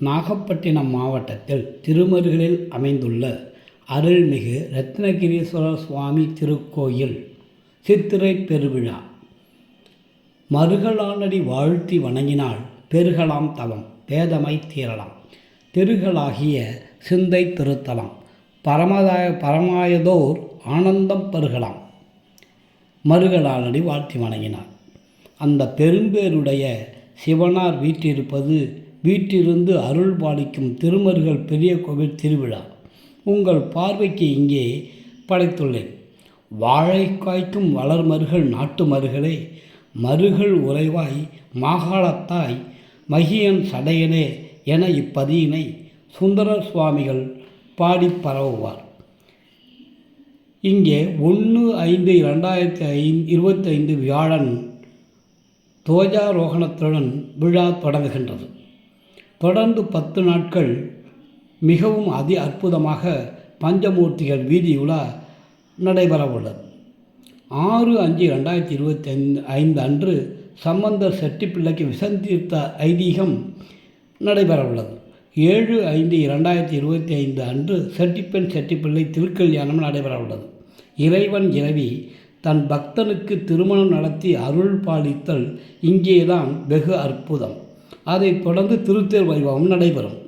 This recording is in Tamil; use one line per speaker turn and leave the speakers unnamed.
நாகப்பட்டினம் மாவட்டத்தில் திருமருகலில் அமைந்துள்ள அருள்மிகு ரத்னகிரீஸ்வரர் சுவாமி திருக்கோயில் சித்திரை பெருவிழா. மருகலானடி வாழ்த்தி வணங்கினால் பெருகலாம் தவம் பேதமை தீரலாம். திருகளாகிய சிந்தை திருத்தலாம் பரமதாய பரமாயதோர் ஆனந்தம் பெருகலாம். மருகலானடி வாழ்த்தி வணங்கினார். அந்த பெரும்பேருடைய சிவனார் வீற்றிருப்பது வீட்டிலிருந்து அருள் பாலிக்கும் திருமருகல் பெரிய கோவில் திருவிழா. உங்கள் பார்வைக்கு இங்கே படைத்துள்ளேன். வாழை காய்க்கும் வளர் மருகள் நாட்டு மருகளே மருகள் உறைவாய் மாகாளத்தாய் மகியன் சடையனே என இப்பதியினை சுந்தர சுவாமிகள் பாடிப் பரவுவார். இங்கே ஒன்று ஐந்து இரண்டாயிரத்தி ஐ இருபத்தைந்து வியாழன் துவஜாரோகணத்துடன் விழா தொடங்குகின்றது. தொடர்ந்து பத்து நாட்கள் மிகவும் அதி அற்புதமாக பஞ்சமூர்த்திகள் வீதி உலா நடைபெறவுள்ளது. ஆறு அஞ்சு ரெண்டாயிரத்தி இருபத்தி ஐந்து ஐந்து அன்று சம்பந்தர் செட்டிப்பிள்ளைக்கு விசந்தீர்த்த ஐதீகம் நடைபெறவுள்ளது. ஏழு ஐந்து இரண்டாயிரத்தி இருபத்தி ஐந்து அன்று செட்டிப்பெண் செட்டிப்பிள்ளை திருக்கல்யாணம் நடைபெறவுள்ளது. இறைவன் இரவி தன் பக்தனுக்கு திருமணம் நடத்தி அருள் பாலித்தல் இங்கேதான் வெகு அற்புதம். அதைத் தொடர்ந்து திருத்தேர் வைபவம் நடைபெறும்.